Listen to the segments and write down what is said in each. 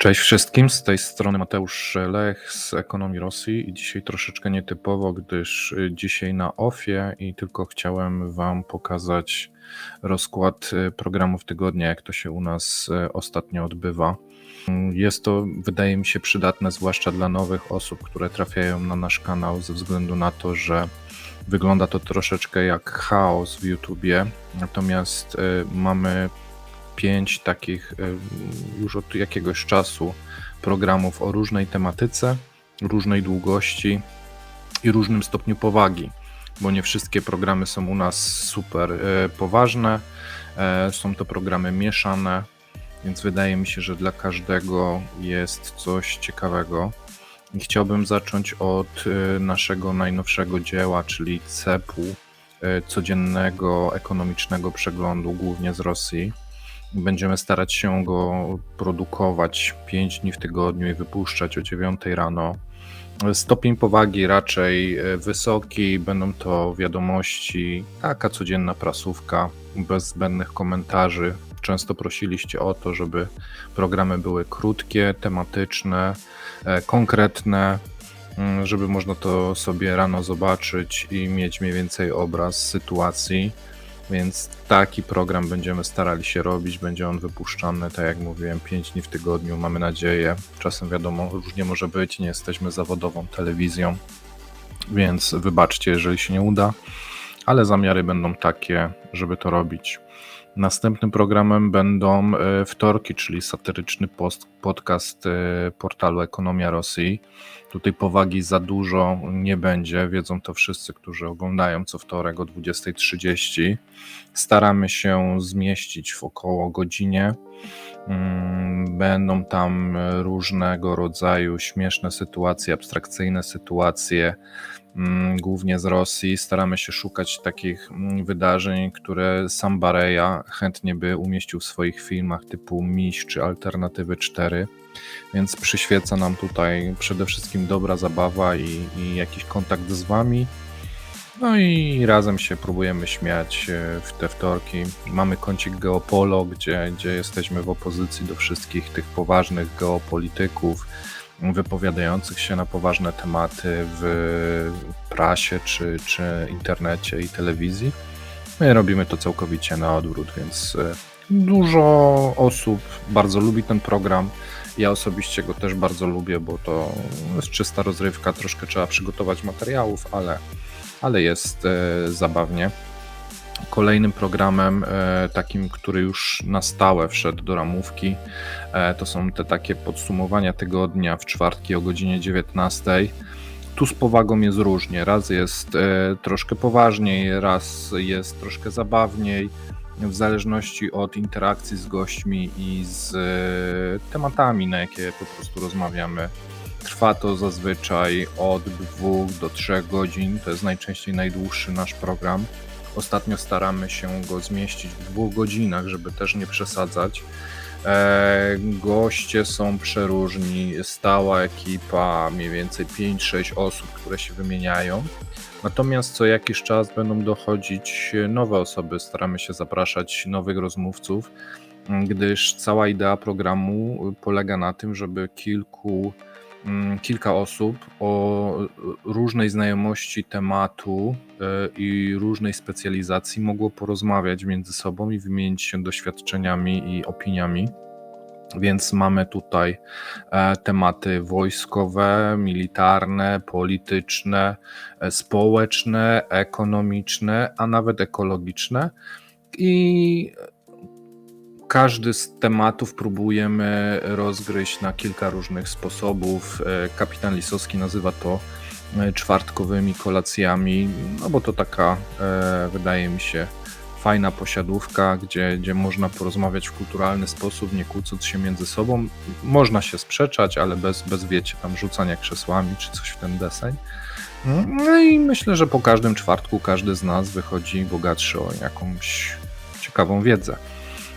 Cześć wszystkim, z tej strony Mateusz Lech z Ekonomii Rosji i dzisiaj troszeczkę nietypowo, gdyż y, dzisiaj na OFIE i tylko chciałem Wam pokazać rozkład y, programów tygodnia, jak to się u nas y, ostatnio odbywa. Jest to, wydaje mi się, przydatne, zwłaszcza dla nowych osób, które trafiają na nasz kanał, ze względu na to, że wygląda to troszeczkę jak chaos w YouTubie, natomiast mamy pięć takich już od jakiegoś czasu programów o różnej tematyce, różnej długości i różnym stopniu powagi, bo nie wszystkie programy są u nas super e, poważne. E, są to programy mieszane, więc wydaje mi się, że dla każdego jest coś ciekawego. I chciałbym zacząć od e, naszego najnowszego dzieła, czyli CEP-u, codziennego ekonomicznego przeglądu, głównie z Rosji. Będziemy starać się go produkować 5 dni w tygodniu i wypuszczać o 9 rano. Stopień powagi raczej e, wysoki, będą to wiadomości, taka codzienna prasówka, bez zbędnych komentarzy. Często prosiliście o to, żeby programy były krótkie, tematyczne, e, konkretne, mm, żeby można to sobie rano zobaczyć i mieć mniej więcej obraz sytuacji. Więc taki program będziemy starali się robić. Będzie on wypuszczany, tak jak mówiłem, 5 dni w tygodniu, mamy nadzieję. Czasem wiadomo, różnie może być, nie jesteśmy zawodową telewizją, więc wybaczcie, jeżeli się nie uda, ale zamiary będą takie, żeby to robić. Następnym programem będą e, wtorki, czyli satyryczny post, podcast e, portalu Ekonomia Rosji. Tutaj powagi za dużo nie będzie, wiedzą to wszyscy, którzy oglądają co wtorek o 20.30. Staramy się zmieścić w około godzinie. Mm, będą tam różnego rodzaju śmieszne sytuacje, abstrakcyjne sytuacje, głównie z Rosji. Staramy się szukać takich mm, wydarzeń, które sam Bareja chętnie by umieścił w swoich filmach, typu Miś czy Alternatywy 4. Więc przyświeca nam tutaj przede wszystkim dobra zabawa i, i jakiś kontakt z Wami. No i razem się próbujemy śmiać e, w te wtorki. Mamy kącik Geopolo, gdzie, gdzie jesteśmy w opozycji do wszystkich tych poważnych geopolityków, wypowiadających się na poważne tematy w prasie, czy, czy internecie i telewizji. My robimy to całkowicie na odwrót, więc e, dużo osób bardzo lubi ten program. Ja osobiście go też bardzo lubię, bo to jest czysta rozrywka, troszkę trzeba przygotować materiałów, ale ale jest e, zabawnie. Kolejnym programem, e, takim, który już na stałe wszedł do ramówki, e, to są te takie podsumowania tygodnia w czwartki o godzinie 19. Tu z powagą jest różnie. Raz jest troszkę poważniej, raz jest troszkę zabawniej, w zależności od interakcji z gośćmi i z tematami, na jakie po prostu rozmawiamy Trwa to zazwyczaj od 2 do 3 godzin. To jest najczęściej najdłuższy nasz program. Ostatnio staramy się go zmieścić w dwóch godzinach, żeby też nie przesadzać. E, goście są przeróżni, stała ekipa, mniej więcej 5-6 osób, które się wymieniają. Natomiast co jakiś czas będą dochodzić nowe osoby, staramy się zapraszać nowych rozmówców, gdyż cała idea programu polega na tym, żeby kilku kilka osób o różnej znajomości tematu e, i różnej specjalizacji mogło porozmawiać między sobą i wymienić się doświadczeniami i opiniami. Więc mamy tutaj e, tematy wojskowe, militarne, polityczne, e, społeczne, ekonomiczne, a nawet ekologiczne. I każdy z tematów próbujemy rozgryźć na kilka różnych sposobów. E, kapitan Lisowski nazywa to e, czwartkowymi kolacjami, no bo to taka, e, wydaje mi się, fajna posiadówka, gdzie, gdzie można porozmawiać w kulturalny sposób, nie kłócąc się między sobą. Można się sprzeczać, ale bez, bez wiecie, tam rzucania krzesłami czy coś w ten deseń. No i myślę, że po każdym czwartku każdy z nas wychodzi bogatszy o jakąś ciekawą wiedzę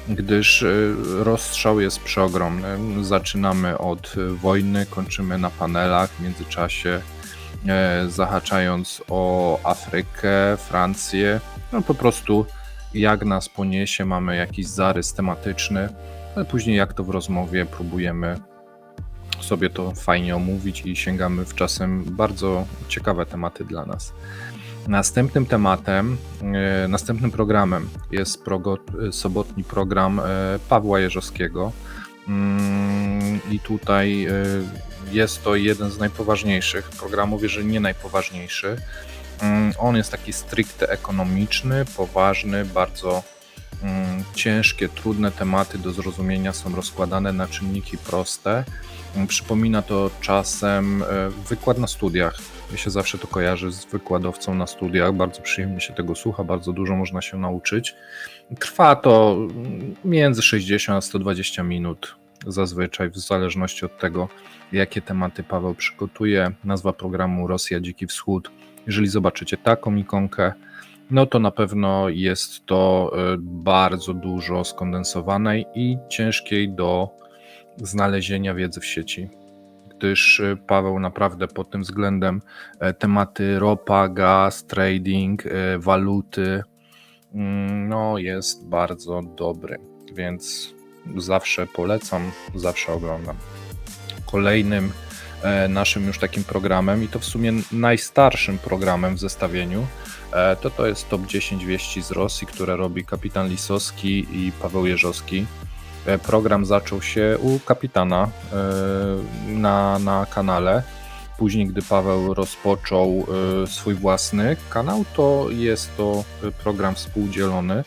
gdyż y, rozstrzał jest przeogromny. Zaczynamy od wojny, kończymy na panelach, w międzyczasie e, zahaczając o Afrykę, Francję. No po prostu jak nas poniesie, mamy jakiś zarys tematyczny, ale później jak to w rozmowie próbujemy sobie to fajnie omówić i sięgamy w czasem bardzo ciekawe tematy dla nas. Następnym tematem, e, następnym programem jest progo, sobotni program e, Pawła Jerzowskiego. Mm, I tutaj e, jest to jeden z najpoważniejszych programów, jeżeli nie najpoważniejszy. Mm, on jest taki stricte ekonomiczny, poważny, bardzo mm, ciężkie, trudne tematy do zrozumienia są rozkładane na czynniki proste. Przypomina to czasem wykład na studiach mi się zawsze to kojarzy z wykładowcą na studiach. Bardzo przyjemnie się tego słucha, bardzo dużo można się nauczyć. Trwa to między 60 a 120 minut zazwyczaj, w zależności od tego, jakie tematy Paweł przygotuje. Nazwa programu Rosja Dziki Wschód. Jeżeli zobaczycie taką ikonkę, no to na pewno jest to e, bardzo dużo skondensowanej i ciężkiej do znalezienia wiedzy w sieci gdyż y, Paweł naprawdę pod tym względem e, tematy ropa, gaz, trading, e, waluty, mm, no jest bardzo dobry, więc zawsze polecam, zawsze oglądam. Kolejnym e, naszym już takim programem i to w sumie najstarszym programem w zestawieniu to to jest top 10 wieści z Rosji, które robi kapitan Lisowski i Paweł Jerzowski. E, program zaczął się u kapitana e, na, na kanale. Później, gdy Paweł rozpoczął e, swój własny kanał, to jest to program współdzielony.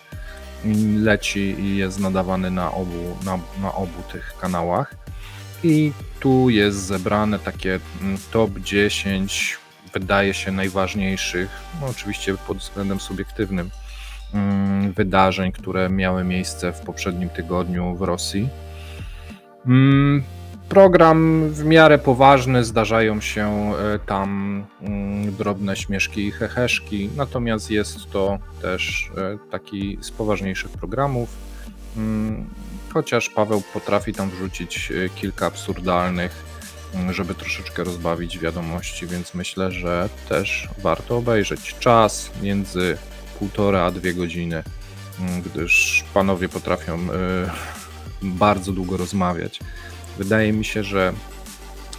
Leci i jest nadawany na obu, na, na obu tych kanałach. I tu jest zebrane takie mm, top 10, wydaje się, najważniejszych, no oczywiście pod względem subiektywnym, wydarzeń, które miały miejsce w poprzednim tygodniu w Rosji. Mm, program w miarę poważny, zdarzają się e, tam mm, drobne śmieszki i heheszki, natomiast jest to też e, taki z poważniejszych programów. Chociaż Paweł potrafi tam wrzucić e, kilka absurdalnych, żeby troszeczkę rozbawić wiadomości, więc myślę, że też warto obejrzeć. Czas między półtora a dwie godziny, mm, gdyż panowie potrafią y, bardzo długo rozmawiać. Wydaje mi się, że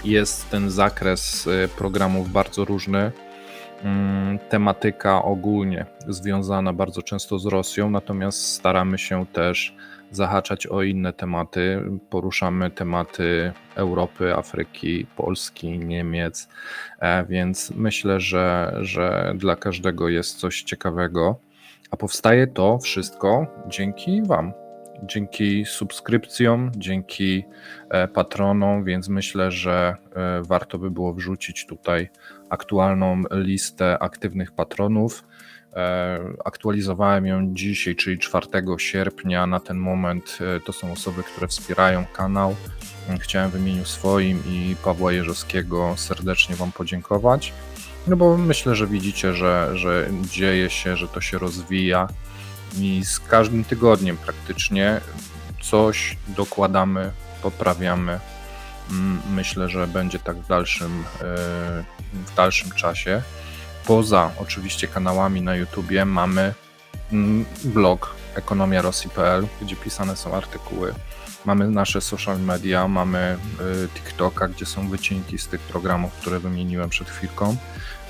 jest ten zakres y, programów bardzo różny. Mm, tematyka ogólnie związana bardzo często z Rosją, natomiast staramy się też zahaczać o inne tematy. Poruszamy tematy Europy, Afryki, Polski, Niemiec, e, więc myślę, że, że dla każdego jest coś ciekawego. A powstaje to wszystko dzięki Wam. Dzięki subskrypcjom, dzięki e, patronom, więc myślę, że e, warto by było wrzucić tutaj aktualną listę aktywnych patronów. E, aktualizowałem ją dzisiaj, czyli 4 sierpnia. Na ten moment e, to są osoby, które wspierają kanał. Chciałem w imieniu swoim i Pawła Jerzowskiego serdecznie Wam podziękować. No bo myślę, że widzicie, że, że dzieje się, że to się rozwija i z każdym tygodniem praktycznie coś dokładamy, poprawiamy. Myślę, że będzie tak w dalszym, e, w dalszym czasie poza oczywiście kanałami na YouTubie mamy blog ekonomiarosji.pl, gdzie pisane są artykuły. Mamy nasze social media, mamy y, TikToka, gdzie są wycinki z tych programów, które wymieniłem przed chwilką.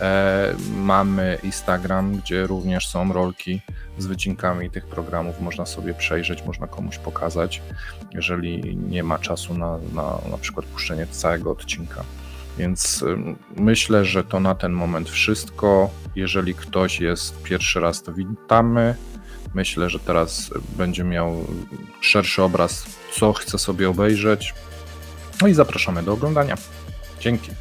E, mamy Instagram, gdzie również są rolki z wycinkami tych programów. Można sobie przejrzeć, można komuś pokazać, jeżeli nie ma czasu na na, na przykład puszczenie całego odcinka. Więc myślę, że to na ten moment wszystko. Jeżeli ktoś jest pierwszy raz, to witamy. Myślę, że teraz będzie miał szerszy obraz, co chce sobie obejrzeć. No i zapraszamy do oglądania. Dzięki.